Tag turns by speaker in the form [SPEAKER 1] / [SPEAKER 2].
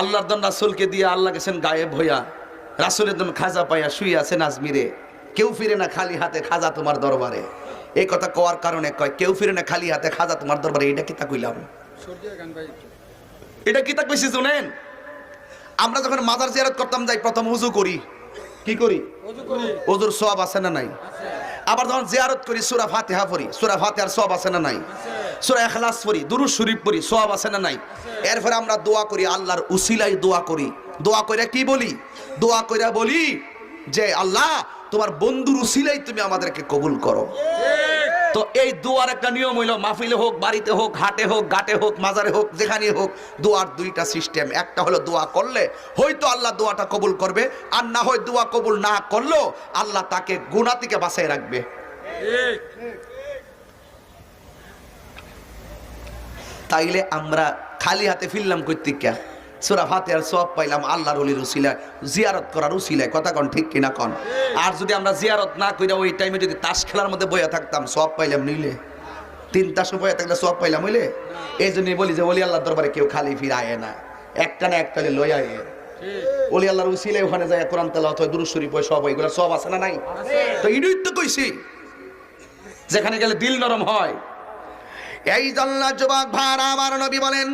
[SPEAKER 1] আল্লাহর দন রাসুলকে দিয়ে আল্লাহ গেছেন গায়েব হইয়া। রাসুলের দন খাজা পাইয়া শুয়ে আছেন আজমিরে। কেউ ফিরে না খালি হাতে খাজা তোমার দরবারে। এই কথা কওয়ার কারণে কয় কেউ ফিরে না খালি হাতে খাজা তোমার দরবারে এটা কিতা কইলাম? এটা কিতা কইছি শুনেন? আমরা যখন মাজার জিয়ারত করতাম যাই প্রথম উজু করি। কি করি? ওজুর সব আছে না নাই? আবার যখন জিয়ারত করি সুরা ফাতিহা পড়ি। সুরা ফাতিহার সব আছে না নাই? সুরা এখলাস পড়ি দুরুদ শরীফ পড়ি সব আছে না নাই? এরপরে আমরা দোয়া করি, আল্লাহর উসিলাই দোয়া করি। দোয়া কইরা কি বলি? দোয়া কইরা বলি যে, আল্লাহ, তোমার বন্ধুর উসিলাই তুমি আমাদেরকে কবুল করো। তো এই দোয়ার একটা নিয়ম হইল, মাহফিলে হোক, বাড়িতে হোক, হাটে হোক, ঘাটে হোক, মাজারে হোক, যেখানে হোক, দোয়ার দুইটা সিস্টেম। একটা হলো দোয়া করলে, হয়তো আল্লাহ দোয়াটা কবুল করবে, আর না হয় দোয়া কবুল না করলেও আল্লাহ তাকে গুণা থেকে বাঁচাই রাখবে। তাইলে আমরা খালি হাতে ফিরলাম কর্তিকা সুরা ফাতে আর সব পাইলাম আল্লাহর অলির উসিলায়। জিয়ারত করার উসিলায়। কথা কন, ঠিক কিনা কন? আর যদি আমরা জিয়ারত না কইরা ওই টাইমে যদি তাস খেলার মধ্যে বইয়া থাকতাম সব পাইলাম নিলে তিনটা সময় থাকলে সব পাইলাম হইলে? এই জন্যই বলি যে অলি আল্লাহর দরবারে কেউ খালি ফিরে আয় না। একটা না একটা লই আয়। অলি আল্লাহর উসিলায় ওখানে যায় কোরআন তেলাওয়াত হয়, দুরুদ শরীফ হয়, সব এগুলো সব আছে না নাই? তো ইডুই তো কইছি, যেখানে গেলে দিল নরম হয়। এই জল্লা যুবক ভাড়া আমার নবী বলেন